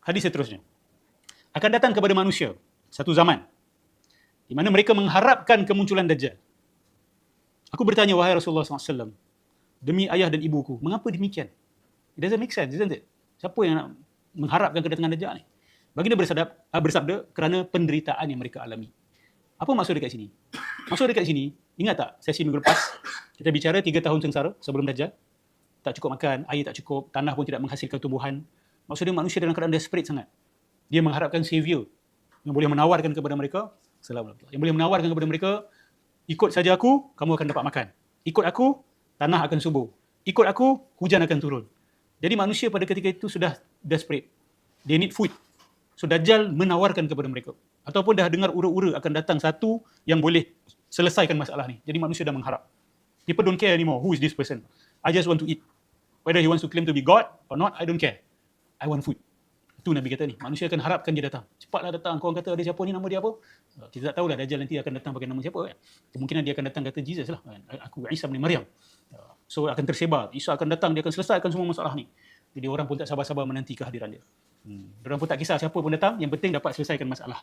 Hadis seterusnya. Akan datang kepada manusia satu zaman di mana mereka mengharapkan kemunculan Dajjal. Aku bertanya, wahai Rasulullah SAW, demi ayah dan ibuku, mengapa demikian? It doesn't make sense, isn't it? Siapa yang nak mengharapkan kedatangan Dajjal ni? Baginda bersabda, uh, bersabda kerana penderitaan yang mereka alami. Apa maksud dekat sini? Maksud dekat sini, ingat tak sesi minggu lepas, kita bicara tiga tahun sengsara sebelum Dajjal. Tak cukup makan, air tak cukup, tanah pun tidak menghasilkan tumbuhan. Maksudnya manusia dalam keadaan desperate sangat. Dia mengharapkan savior yang boleh menawarkan kepada mereka, Assalamualaikum. Yang boleh menawarkan kepada mereka, ikut saja aku, kamu akan dapat makan. Ikut aku, tanah akan subur. Ikut aku, hujan akan turun. Jadi manusia pada ketika itu sudah desperate. They need food. So Dajjal menawarkan kepada mereka. Ataupun dah dengar ura-ura akan datang satu yang boleh selesaikan masalah ni. Jadi manusia dah mengharap. People don't care anymore. Who is this person? I just want to eat. Whether he wants to claim to be God or not, I don't care. I want food. Itu Nabi kata ni. Manusia akan harapkan dia datang. Cepatlah datang. Kau kata ada siapa ni nama dia apa? Uh, kita tak tahulah Dajjal nanti akan datang pakai nama siapa. Kan? Kemungkinan dia akan datang kata Jesus lah. Kan? Aku Isa bin Maryam. Uh, so akan tersebar. Isa akan datang. Dia akan selesaikan semua masalah ni. Jadi orang pun tak sabar-sabar menanti kehadiran dia. Hmm. Orang pun tak kisah siapa pun datang. Yang penting dapat selesaikan masalah.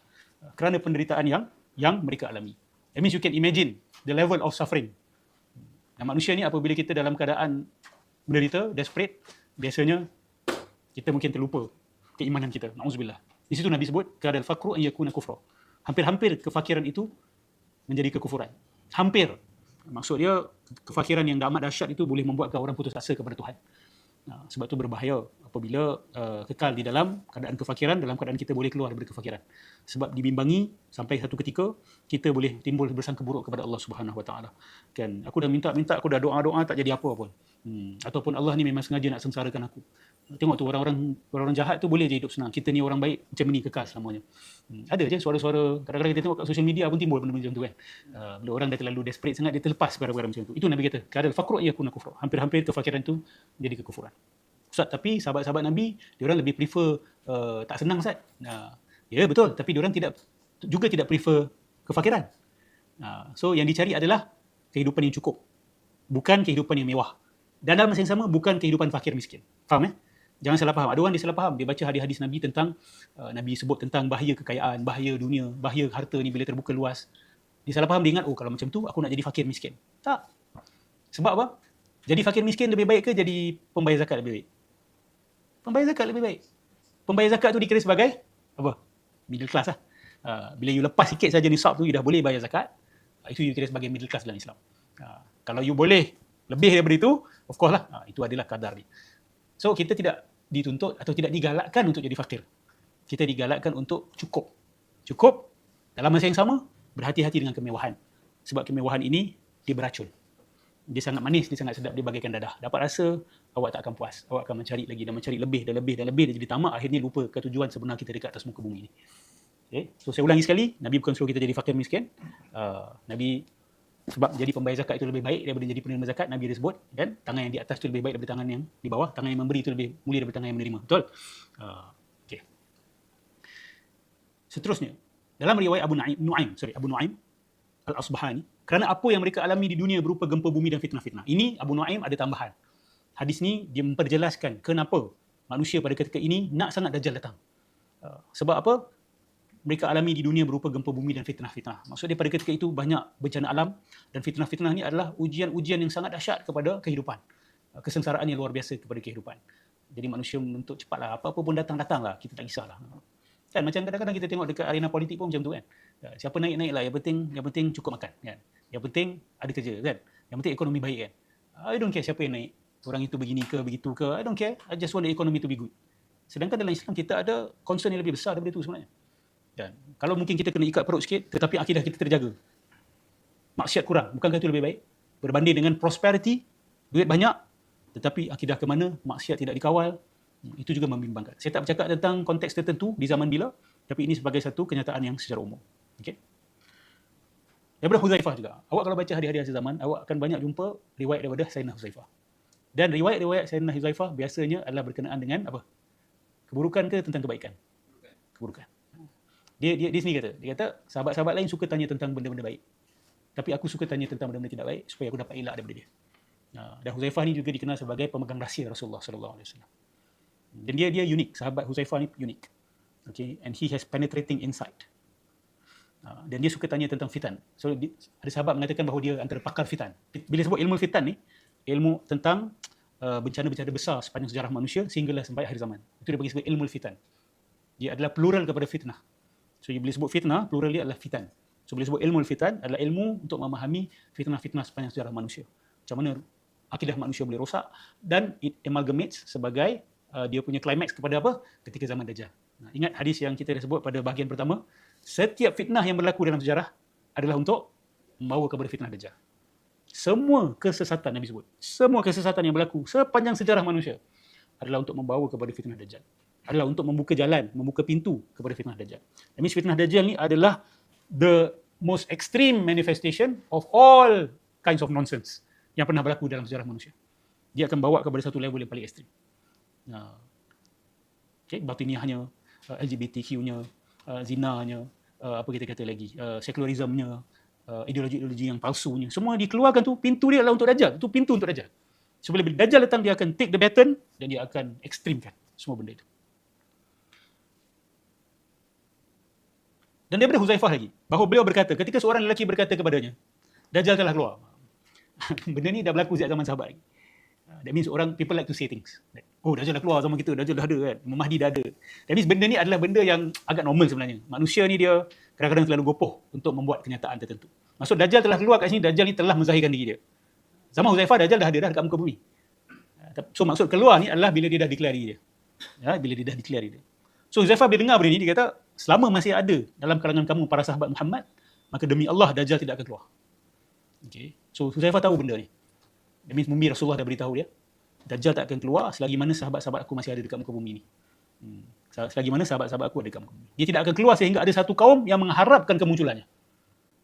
Kerana penderitaan yang yang mereka alami. That means you can imagine the level of suffering. Dan manusia ni apabila kita dalam keadaan menderita, desperate, biasanya kita mungkin terlupa keimanan kita. Nauzubillah. Di situ Nabi sebut kadal faqru an yakuna kufra. Hampir-hampir kefakiran itu menjadi kekufuran. Hampir. Maksud dia kefakiran yang amat dahsyat itu boleh membuatkan orang putus asa kepada Tuhan. Sebab itu berbahaya apabila uh, kekal di dalam keadaan kefakiran dalam keadaan kita boleh keluar daripada kefakiran. Sebab dibimbangi sampai satu ketika kita boleh timbul bersangka buruk kepada Allah Subhanahu Wa Taala. Kan aku dah minta-minta aku dah doa-doa tak jadi apa pun. Hmm. ataupun Allah ni memang sengaja nak sengsarakan aku. Tengok tu orang-orang orang jahat tu boleh je hidup senang. Kita ni orang baik macam ni kekal selamanya. Hmm. Ada je suara-suara kadang-kadang kita tengok kat social media pun timbul benda-benda macam tu kan. Uh, bila orang dah terlalu desperate sangat dia terlepas perkara-perkara macam tu. Itu Nabi kata, kadal faqru yakuna kufra. Hampir-hampir kefakiran tu jadi kekufuran. Ustaz, tapi sahabat-sahabat Nabi, dia orang lebih prefer uh, tak senang Ustaz. Uh, ya betul, tapi dia orang tidak juga tidak prefer kefakiran. Uh, so yang dicari adalah kehidupan yang cukup. Bukan kehidupan yang mewah. Dan dalam masa yang sama bukan kehidupan fakir miskin. Faham eh? Jangan salah faham. Ada orang dia salah faham. Dia baca hadis-hadis Nabi tentang uh, Nabi sebut tentang bahaya kekayaan, bahaya dunia, bahaya harta ni bila terbuka luas. Dia salah faham dia ingat oh kalau macam tu aku nak jadi fakir miskin. Tak. Sebab apa? Jadi fakir miskin lebih baik ke jadi pembayar zakat lebih baik? Pembayar zakat lebih baik. Pembayar zakat tu dikira sebagai apa? Middle class lah. Uh, bila you lepas sikit saja nisab tu you dah boleh bayar zakat. Uh, itu you kira sebagai middle class dalam Islam. Uh, kalau you boleh lebih daripada itu, of course lah. Uh, itu adalah kadar dia. So kita tidak dituntut atau tidak digalakkan untuk jadi fakir. Kita digalakkan untuk cukup. Cukup dalam masa yang sama berhati-hati dengan kemewahan. Sebab kemewahan ini dia beracun. Dia sangat manis, dia sangat sedap, dia bagaikan dadah. Dapat rasa, awak tak akan puas. Awak akan mencari lagi dan mencari lebih dan lebih dan lebih dan jadi tamak akhirnya lupa ketujuan sebenar kita dekat atas muka bumi ini. Okay. So saya ulangi sekali, Nabi bukan suruh kita jadi fakir miskin. Uh, Nabi sebab jadi pembayar zakat itu lebih baik daripada jadi penerima zakat Nabi ada sebut kan tangan yang di atas itu lebih baik daripada tangan yang di bawah tangan yang memberi itu lebih mulia daripada tangan yang menerima betul uh, okey seterusnya dalam riwayat Abu Nuaim sorry Abu Nuaim Al-Asbahani kerana apa yang mereka alami di dunia berupa gempa bumi dan fitnah-fitnah ini Abu Nuaim ada tambahan hadis ni dia memperjelaskan kenapa manusia pada ketika ini nak sangat dajjal datang uh, sebab apa mereka alami di dunia berupa gempa bumi dan fitnah-fitnah. Maksudnya pada ketika itu banyak bencana alam dan fitnah-fitnah ini adalah ujian-ujian yang sangat dahsyat kepada kehidupan. Uh, kesengsaraan yang luar biasa kepada kehidupan. Jadi manusia menuntut cepatlah. Apa-apa pun datang-datanglah. Kita tak kisahlah. Kan macam kadang-kadang kita tengok dekat arena politik pun macam tu kan. Uh, siapa naik-naik lah. Yang penting, yang penting cukup makan. Kan? Yang penting ada kerja kan. Yang penting ekonomi baik kan. I don't care siapa yang naik. Orang itu begini ke, begitu ke. I don't care. I just want the economy to be good. Sedangkan dalam Islam kita ada concern yang lebih besar daripada itu sebenarnya. Dan kalau mungkin kita kena ikat perut sikit tetapi akidah kita terjaga. Maksiat kurang, bukankah itu lebih baik? Berbanding dengan prosperity, duit banyak tetapi akidah ke mana maksiat tidak dikawal, itu juga membimbangkan. Saya tak bercakap tentang konteks tertentu di zaman bila, tapi ini sebagai satu kenyataan yang secara umum. Okey. Daripada Huzaifah juga. Awak kalau baca hari-hari akhir zaman, awak akan banyak jumpa riwayat daripada Sayyidina Huzaifah. Dan riwayat-riwayat Sayyidina Huzaifah biasanya adalah berkenaan dengan apa? Keburukan ke tentang kebaikan? Keburukan dia dia dia sendiri kata dia kata sahabat-sahabat lain suka tanya tentang benda-benda baik tapi aku suka tanya tentang benda-benda tidak baik supaya aku dapat elak daripada dia ha, dan Huzaifah ni juga dikenal sebagai pemegang rahsia Rasulullah sallallahu alaihi wasallam Dan dia dia unik. Sahabat Huzaifah ni unik. Okay, and he has penetrating insight. Uh, dan dia suka tanya tentang fitan. So ada sahabat mengatakan bahawa dia antara pakar fitan. Bila sebut ilmu fitan ni, ilmu tentang uh, bencana-bencana besar sepanjang sejarah manusia sehinggalah sampai akhir zaman. Itu dia sebut ilmu fitan. Dia adalah plural kepada fitnah. So bila sebut fitnah, plural dia adalah fitan. So bila sebut ilmu fitan adalah ilmu untuk memahami fitnah-fitnah sepanjang sejarah manusia. Macam mana akidah manusia boleh rosak dan it amalgamates sebagai uh, dia punya climax kepada apa? Ketika zaman Dajjal. Nah, ingat hadis yang kita dah sebut pada bahagian pertama, setiap fitnah yang berlaku dalam sejarah adalah untuk membawa kepada fitnah Dajjal. Semua kesesatan Nabi sebut, semua kesesatan yang berlaku sepanjang sejarah manusia adalah untuk membawa kepada fitnah Dajjal. Adalah untuk membuka jalan, membuka pintu kepada fitnah Dajjal. Demi fitnah Dajjal ni adalah the most extreme manifestation of all kinds of nonsense yang pernah berlaku dalam sejarah manusia. Dia akan bawa kepada satu level yang paling ekstrim. Uh, okay, batiniahnya, uh, LGBTQ-nya, uh, zinanya, uh, apa kita kata lagi, uh, sekularismnya, uh, ideologi-ideologi yang palsunya. Semua dikeluarkan tu, pintu dia adalah untuk Dajjal. Itu pintu untuk Dajjal. So, bila Dajjal datang, dia akan take the baton dan dia akan ekstrimkan semua benda itu. Dan daripada Huzaifah lagi, bahawa beliau berkata, ketika seorang lelaki berkata kepadanya, Dajjal telah keluar. benda ni dah berlaku sejak zaman sahabat lagi. Uh, that means orang, people like to say things. Oh, Dajjal dah keluar zaman kita, Dajjal dah ada kan, Mahdi dah ada. That means benda ni adalah benda yang agak normal sebenarnya. Manusia ni dia kadang-kadang terlalu gopoh untuk membuat kenyataan tertentu. Maksud Dajjal telah keluar kat sini, Dajjal ni telah menzahirkan diri dia. Zaman Huzaifah, Dajjal dah ada dah dekat muka bumi. Uh, so maksud keluar ni adalah bila dia dah declare diri dia. Ya, bila dia dah declare diri dia. So Huzaifah bila dengar benda ni, dia kata, selama masih ada dalam kalangan kamu para sahabat Muhammad, maka demi Allah Dajjal tidak akan keluar. Okay. So Huzaifah tahu benda ni. Demi Mumi Rasulullah dah beritahu dia, Dajjal tak akan keluar selagi mana sahabat-sahabat aku masih ada dekat muka bumi ni. Hmm. Selagi mana sahabat-sahabat aku ada dekat muka bumi. Dia tidak akan keluar sehingga ada satu kaum yang mengharapkan kemunculannya.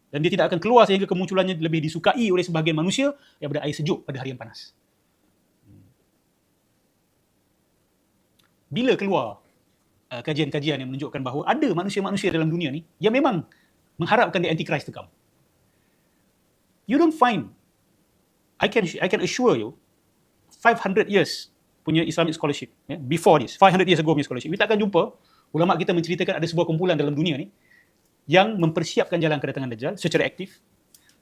Dan dia tidak akan keluar sehingga kemunculannya lebih disukai oleh sebahagian manusia berada air sejuk pada hari yang panas. Hmm. Bila keluar Uh, kajian-kajian yang menunjukkan bahawa ada manusia-manusia dalam dunia ni yang memang mengharapkan the antichrist to come. You don't find I can I can assure you 500 years punya Islamic scholarship yeah, before this 500 years ago punya scholarship kita akan jumpa ulama kita menceritakan ada sebuah kumpulan dalam dunia ni yang mempersiapkan jalan kedatangan Dajjal secara aktif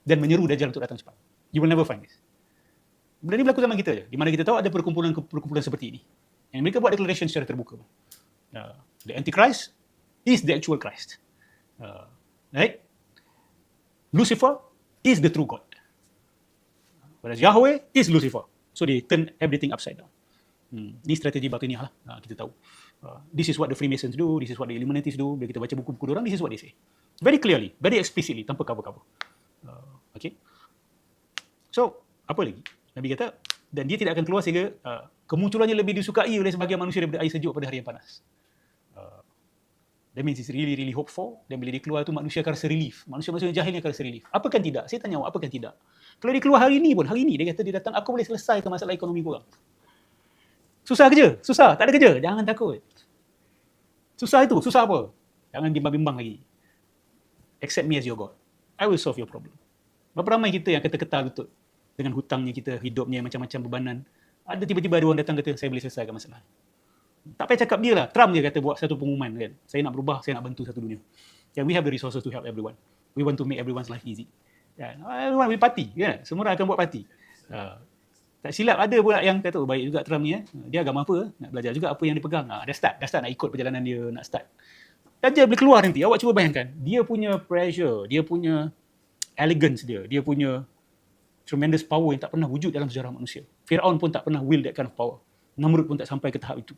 dan menyeru Dajjal untuk datang cepat. You will never find this. Benda ni berlaku zaman kita je. Di mana kita tahu ada perkumpulan-perkumpulan seperti ini. Yang mereka buat declaration secara terbuka. Uh, the Antichrist is the actual Christ. Uh, right? Lucifer is the true God. Whereas Yahweh is Lucifer. So they turn everything upside down. Hmm. Ini strategi batiniah lah. Uh, kita tahu. Uh, this is what the Freemasons do. This is what the Illuminatis do. Bila kita baca buku-buku orang, this is what they say. Very clearly, very explicitly, tanpa cover-cover. Uh, okay. So, apa lagi? Nabi kata, dan dia tidak akan keluar sehingga uh, kemunculannya lebih disukai oleh sebagian manusia daripada air sejuk pada hari yang panas. That means it's really, really hope for. Dan bila dia keluar tu, manusia akan rasa relief. Manusia-manusia jahil ni akan rasa relief. Apa kan tidak? Saya tanya awak, apa kan tidak? Kalau dia keluar hari ni pun, hari ni dia kata dia datang, aku boleh selesaikan masalah ekonomi korang. Susah kerja? Susah. Tak ada kerja? Jangan takut. Susah itu? Susah apa? Jangan bimbang-bimbang lagi. Accept me as your God. I will solve your problem. Berapa ramai kita yang kata-kata betul dengan hutangnya kita, hidupnya macam-macam bebanan. Ada tiba-tiba ada orang datang kata, saya boleh selesaikan masalah tak payah cakap dia lah. Trump dia kata buat satu pengumuman kan. Saya nak berubah, saya nak bantu satu dunia. And we have the resources to help everyone. We want to make everyone's life easy. Kan? Everyone will party. Kan? Semua orang akan buat party. Uh, tak silap ada pula yang kata, oh, baik juga Trump ni. Eh. Dia agama apa? Nak belajar juga apa yang dia pegang. Uh, dah start. Dah start nak ikut perjalanan dia. Nak start. Dan dia boleh keluar nanti. Awak cuba bayangkan. Dia punya pressure. Dia punya elegance dia. Dia punya tremendous power yang tak pernah wujud dalam sejarah manusia. Fir'aun pun tak pernah will that kind of power. Namrud pun tak sampai ke tahap itu.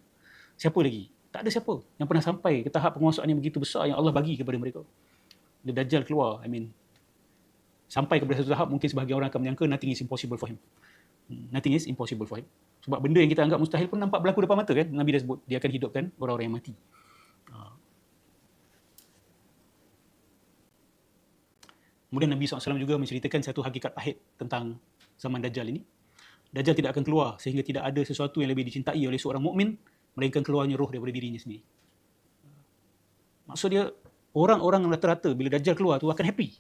Siapa lagi? Tak ada siapa yang pernah sampai ke tahap penguasaan yang begitu besar yang Allah bagi kepada mereka. Bila Dajjal keluar, I mean, sampai kepada satu tahap mungkin sebahagian orang akan menyangka nothing is impossible for him. Hmm, nothing is impossible for him. Sebab benda yang kita anggap mustahil pun nampak berlaku depan mata kan. Nabi dah sebut, dia akan hidupkan orang-orang yang mati. Ha. Kemudian Nabi SAW juga menceritakan satu hakikat pahit tentang zaman Dajjal ini. Dajjal tidak akan keluar sehingga tidak ada sesuatu yang lebih dicintai oleh seorang mukmin melainkan keluarnya roh daripada dirinya sendiri. Maksud dia, orang-orang rata-rata bila Dajjal keluar tu akan happy.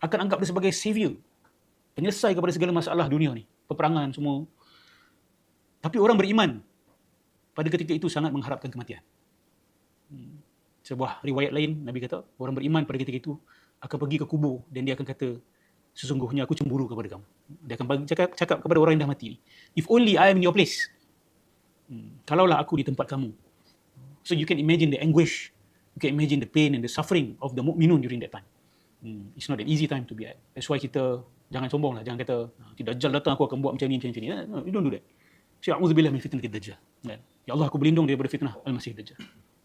Akan anggap dia sebagai savior. Penyelesai kepada segala masalah dunia ni. Peperangan semua. Tapi orang beriman pada ketika itu sangat mengharapkan kematian. Hmm. Sebuah riwayat lain Nabi kata orang beriman pada ketika itu akan pergi ke kubur dan dia akan kata sesungguhnya aku cemburu kepada kamu. Dia akan cakap, cakap kepada orang yang dah mati. If only I am in your place. Hmm. Kalaulah aku di tempat kamu. So you can imagine the anguish. You can imagine the pain and the suffering of the mu'minun during that time. Hmm. It's not an easy time to be at. That's why kita jangan sombong lah. Jangan kata, tidak Dajjal datang aku akan buat macam ni, macam ni. No, you don't do that. So, a'udzubillah min fitnah Dajjal. Ya Allah, aku berlindung daripada fitnah Al-Masih Dajjal.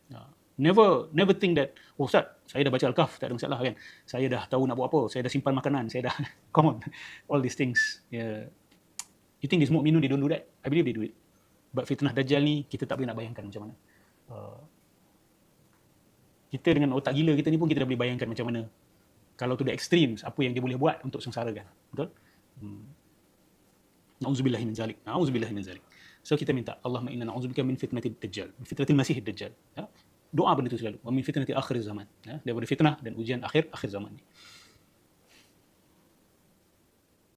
Ya. Never never think that, oh Ustaz, saya dah baca Al-Kahf, tak ada masalah kan. Saya dah tahu nak buat apa, saya dah simpan makanan, saya dah, come on. All these things. Yeah. You think this mu'minun, they don't do that? I believe they do it. But fitnah Dajjal ni, kita tak boleh nak bayangkan macam mana. Uh, kita dengan otak gila kita ni pun kita dah boleh bayangkan macam mana kalau to the extremes apa yang dia boleh buat untuk sengsarakan betul hmm. na'udzubillahi min zalik na'udzubillahi min zalik So kita minta Allahumma inna na'udzubika min fitnatil dajjal, min fitnatil masih dajjal. Ya? Doa benda itu selalu. Wa min fitnatil akhir zaman. Ya? Daripada fitnah dan ujian akhir akhir zaman ni.